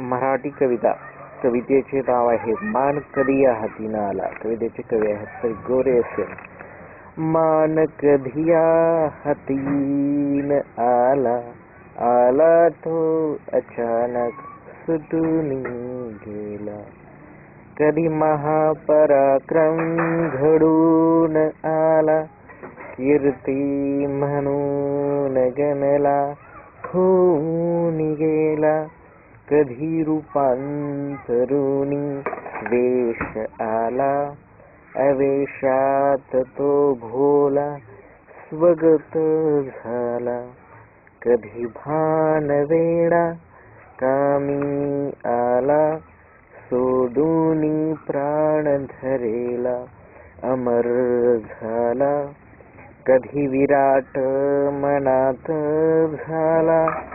मराठी कविता कवितेचे नाव आहे मान कधी या हाती न आला कवितेचे कवी आहेत तर गोरे असेल. मान कधी या हाती न आला आला तो अचानक सुटून गेला. कधी महापराक्रम घडून आला कीर्ती म्हणून गणला होऊन गेला. कधी रूपांतरुणी वेश आला अवेशात तो भोला स्वगत झाला। कधी भान वेडा कामी आला सोडूनी प्राण धरेला अमर झाला। कधी विराट मनात झाला।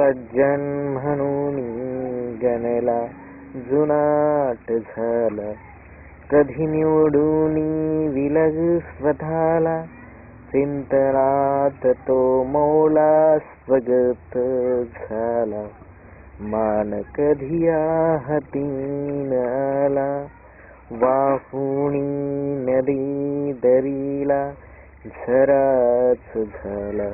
सज्जन म्हणून गणला जुनाट झाला. कधी निवडून विलग स्वतःला चिंतनात तो मौला स्वगत झाला. मान कधी हातीन आला वाहुणी नदी दरीला झराच झाला.